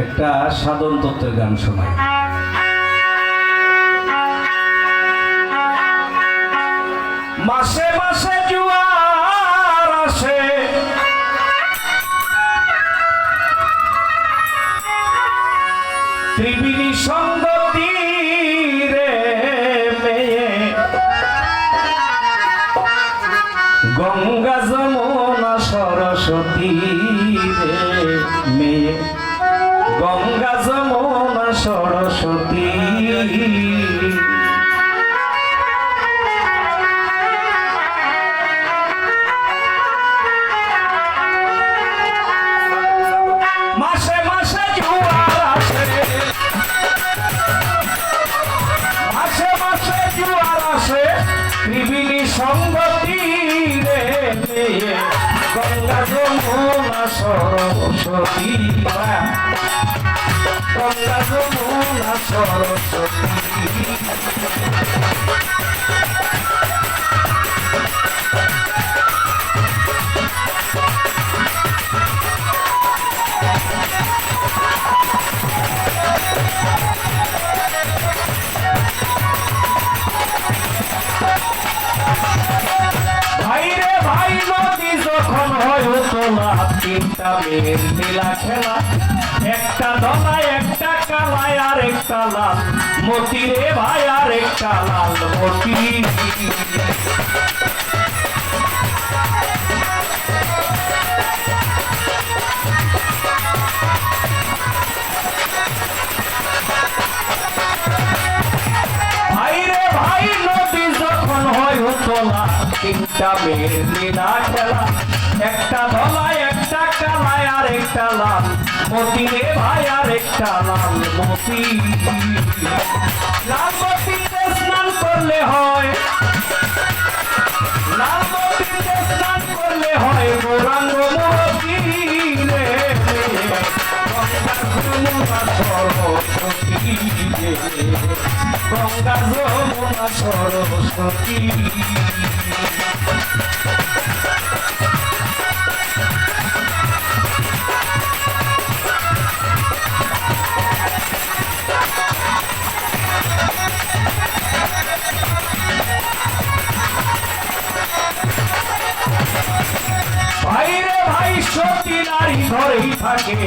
একটা সাধন তত্ত্বের গান শোনাই। মাসে মাসে জুয়ার আসে। ত্রিবিণী সঙ্গতি রে মেয়ে গঙ্গা যমুনা সরস্বতী সরস্বতী গঙ্গা যমুনা সরস্বতী তিনটা মেয়ের খেলা। একটা দলায় একটা কালায় আর একটা লাল মতি। রে ভাই আর একটা লাল মতি তিনটা মেয়ের খেলা। একটা ধলায় কালায় আর একটা লাল মতি রে ভাই আর একটা লাল মতি। লাল মতিতে স্নান করলে হয়। লাল মতিতে স্নান করলে হয়, গৌরাঙ্গ মতি রে। সরস্বতী গঙ্গা সরস্বতী থাকে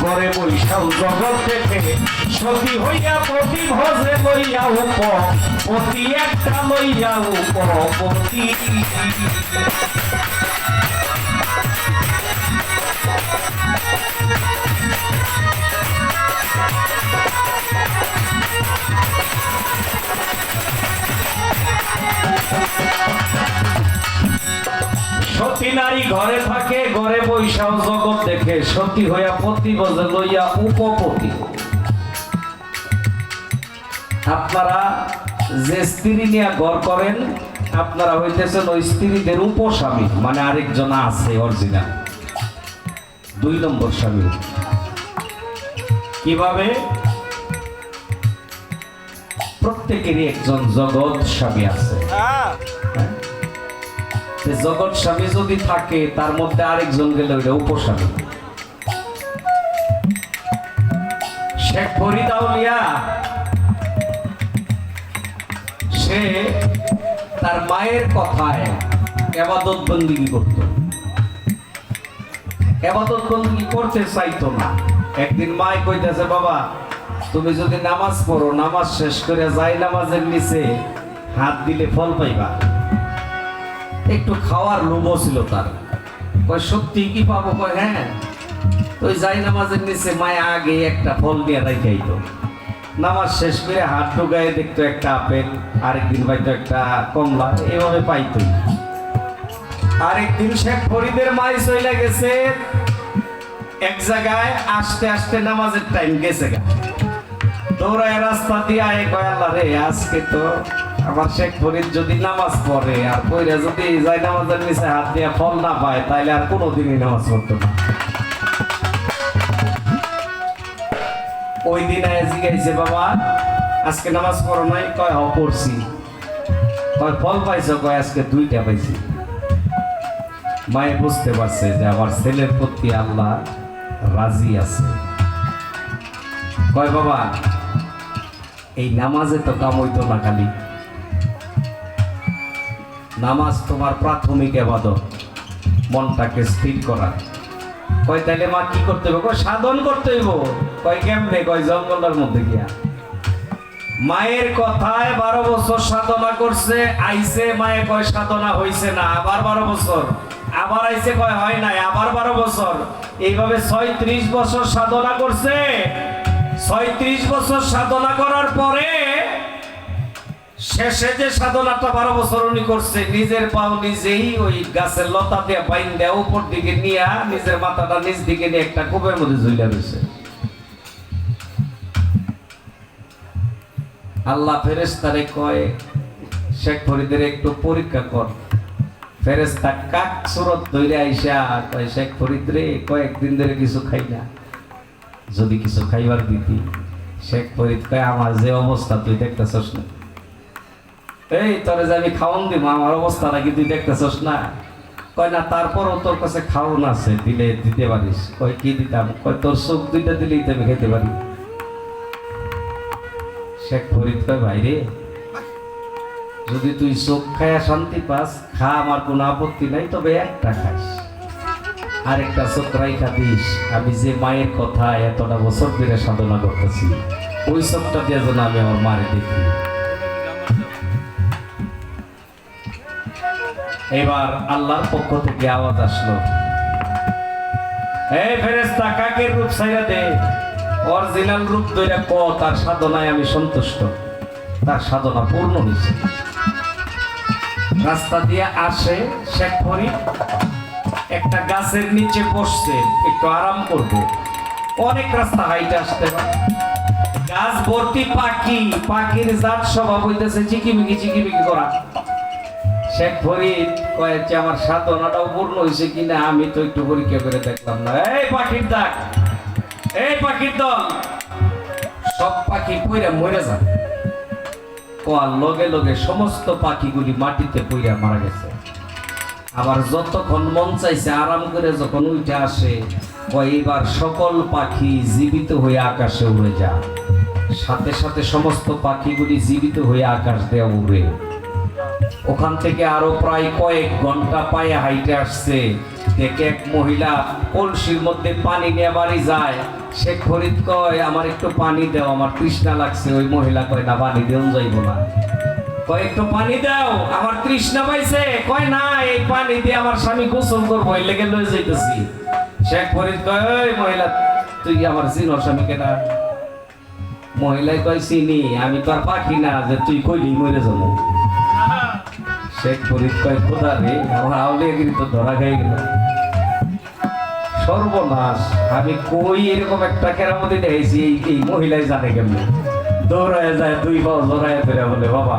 ঘরে বৈশাল জগৎ দেখে সতী হইয়া প্রতি ভজে লইয়া উপ, পতি একটা লইয়া উপপতি সতী নারী ঘরে থাকে ঘরে বৈশাও জগৎ দেখে সতী হইয়া পতি বজে লইয়া উপপতি। আপনারা যে স্ত্রী নিয়ে ঘর করেন আপনারা হইতেছেন ওই স্ত্রীদের উপস্বামী মানে আরেকজন আছে অরিজিনাল দুই নম্বর স্বামী। কীভাবে? প্রত্যেকেরই একজন জগৎ স্বামী আছে। হ্যাঁ? জগৎ স্বামী যদি থাকে, তার মধ্যে আরেকজন গেলে ওইটা উপস্বামী। শেখ সে তার মায়ের কথায় এবাদত বন্দিগি করত। এবাদত বন্দিগি করতে চাইতো না। একদিন মায় কইতেছে, বাবা, তুমি যদি নামাজ পড়ো, নামাজ শেষ করে যাই নামাজের নিচে, হাত দিলে ফল পাইবা। একটু খাওয়ার লোভ ছিল তার। কয়, সত্যি কি পাবো? কয় হ্যাঁ। ওই যাই নামাজের নিচে মায়া আগে একটা ফল দিয়ে রাখাই নামাজ শেষ করে হাত ঢুকায় দেখতো একটা আপেল, আরেকদিন পাইতো একটা কমলা, এভাবে পাইতো। আরেকদিন শেখ ফরিদের মাই চলে গেছে। এক জায়গায় আসতে আসতে নামাজের টাইম গেছে গা। দৌড়ায় রাস্তা দিয়ে আয়, কয়, আল্লাহ রে, আজকে তো আমার শেখ ফরিদ যদি নামাজ পড়ে, আর পইরা যদি যাই নামাজের নিচে হাত দিয়ে ফল না পায়, তাইলে আর কোনোদিনই নামাজ পড়তো না। ওই দিন আয় জিগাইছে বাবা, আজকে নামাজ পড়ো নাই? কয়, হ, পড়ছি। কয়, ফল পাইছো? কয়, আজকে দুইটা পাইছি। মায়ে বুঝতে পারছে যে আমার ছেলের প্রতি আল্লাহ রাজি আছে। কয়, বাবা, এই নামাজে তো কাম হইতো না খালি। নামাজ তোমার প্রাথমিক এবাদত মনটাকে স্থির করা। কয়, তাইলে মা কি করতে হবে কয়, সাধন করতে হইব। কয়, কেমনে? কয়, জঙ্গলের মধ্যে গিয়া। মায়ের কথায় বারো বছর সাধনা করছে আইসে মায়ে কয়, সাধনা হইছে না। আবার বারো বছর। আবার আইসে কয়, হয় নাই। আবার বারো বছর। এইভাবে ছয়ত্রিশ বছর সাধনা করছে। ছয়ত্রিশ বছর সাধনা করার পরে শেষে যে সাধনাটা বারো বছর উনি করছে, নিজের পাও নিজেই ওই গাছের লতা দিয়ে বাইন দেয়া উপর দিকে নিয়ে নিজের মাথাটা নিচ দিকে নিয়ে একটা কূপের মধ্যে ঝুলে রয়েছে। আল্লাহ ফেরেস্তারে কয়, শেখ ফরিদের একটু পরীক্ষা কর। ফেরেস্তা কাক সুরত ধরে আইসা কয়, শেখ ফরিদ রে, কয়েকদিন ধরে কিছু খাই না। যদি কিছু খাইবার দিতি, শেখ ফরিদ কয়, আমার যে অবস্থা, তুই দেখতেছস না। এই, তোরে যে আমি খাওয়ান দিব আমার অবস্থা নাকি তুই দেখতেছস না? কয়, না, তারপরও তোর কাছে খাওয়ান আছে, দিলে দিতে পারিস। কয়, কি দিতাম? কয়, তোর চোখ দুইটা দিলেই তো আমি খেতে পারি। শেখ ফরিদ কয় ভাইরে যদি তুই চোখ খায়া শান্তি পাস, খা, আমার কোনো আপত্তি নাই, তবে একটা খাইস। আরেকটা চোখ রাইখা দিস। আমি যে মায়ের কথা এতটা বছর ধরে সাধনা করতেছি, ওই চোখটা দিয়ে যেন আমি আমার মারে দেখি। এবার আল্লাহর পক্ষ থেকে আওয়াজ আসলো। এই ফেরেস্তা কাকের রূপ ছাইরা দে? অরিজিনাল রূপ ধরে ক, তার সাধনায় আমি সন্তুষ্ট। তার সাধনা পূর্ণ হয়েছে রাস্তা দিয়ে আসে শেখ ফরিদ। একটা গাছের নিচে বসছে, একটু আরাম করবে। অনেক রাস্তা হাইটে আসতে হয় গাছ ভর্তি পাখি, পাখির জাত স্বভাব হইতেছে চিকিমিকি চিকিমিকি করা। শেখ ফরিদ কয়েছে, আমার সাধনাটাও পূর্ণ হয়েছে কিনা? আমি তো একটু পরীক্ষা করে দেখলাম না। এই পাখির ডাক, এই পাখির দল। সব পাখি পইরা মরে যায়। কোয়ার লগে লগে সমস্ত পাখিগুলি মাটিতে পইরা মারা গেছে। আবার যতক্ষণ মন চাইছে, আরাম করে যখন উঠে আসে এবার সকল পাখি জীবিত হয়ে আকাশে উড়ে যা। সাথে সাথে সমস্ত পাখিগুলি জীবিত হয়ে আকাশ দেয়া উড়ে। ওখান থেকে আরও প্রায় কয়েক ঘণ্টা পায়ে হাইটে আসছে। দেখে এক মহিলা কলসির মধ্যে পানি নিয়ে বাড়ি যায়। সে খরিদ কয়, আমার একটু পানি দাও, আমার তৃষ্ণা লাগছে। ওই মহিলা কয়, না, পানি দেও যাইব না। কয়, একটু পানি দাও, আমার তৃষ্ণা পাইছে। কয়, না, এই পানি দিয়ে আমার স্বামী গোসল করব লেগে লয়ে যাইতেছি। শেখ ফরিদ কয়, ওই মহিলা, তুই আমার চিনো স্বামীকে না মহিলাই কয়, চিনি, আমি তো আর পাখি না, যে তুই কইলি মরে যাব। কয় আমার তো সর্বনাশ, আমি কই এরকম একটা মহিলাই জানে যায়, দুই বলে, বাবা,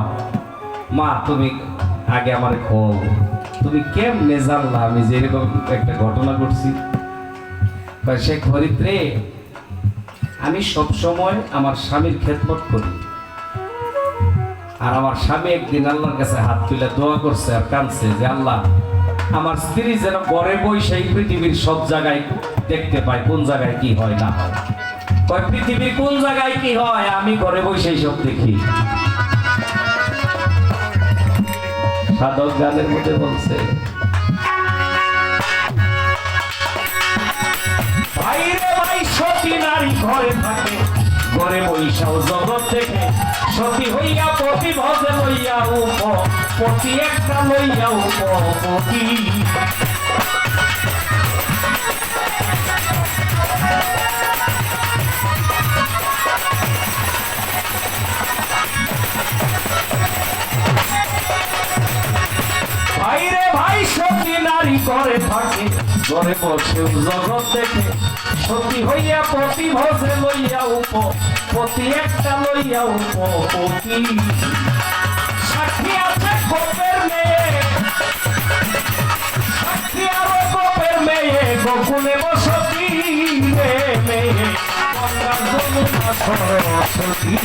মা, তুমি আগে আমার তুমি কেমনে জানলা আমি যে এরকম একটা ঘটনা ঘটছি? শেখ ফরিদ রে, আমি সব সময় আমার স্বামীর খেদমত করি। আর আমার স্বামী একদিন আল্লাহর কাছে হাত তুলে দোয়া করছে আর কাঁদছে যে, আল্লাহ, আমার স্ত্রী যেন ঘরে বসে এই পৃথিবীর সব জায়গায় দেখতে পায়, কোন জায়গায় কি হয় না হয়? কয় পৃথিবীর কোন জায়গায় কি হয়? আমি ঘরে বসে সব দেখি। সাধক গানের মধ্যে বলছে ভাই সতী নারী ঘরে থাকে, ঘরে বৈশাও জগৎ থেকে সতী হইয়া পতি ভজে লইয়া উপ পতি একটা লইয়া সতী নারী করে থাকে। ঘরে বসে জগৎ দেখে সতী হইয়া পতি ভজে লইয়া উপ, পতি একটা লইয়া উপপতি সাক্ষী আছে গোপের মেয়ে। সাক্ষী আরও গোপের মেয়ে, গোকুলে বসতি মেয়ে। সরস্বতী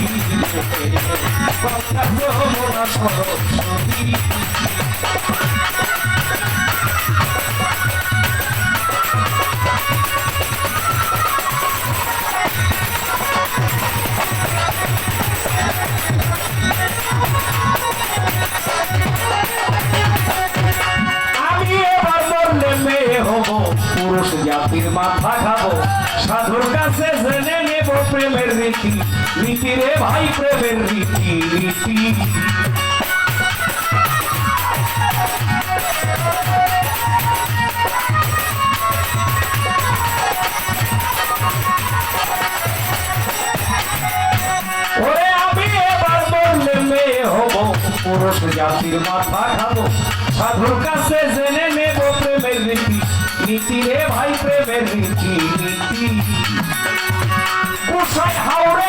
সরস্বতী রীতি রে ভাই প্রেমের মেয়ে হব, পুরুষ জাতির মাথা খাব সাধুর কাছে জেনে নেব প্রেমের রীতি নীতি রে ভাই প্রেমের রীতি নীতি। কুসাই হাওড়ে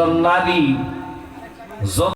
একজন নারী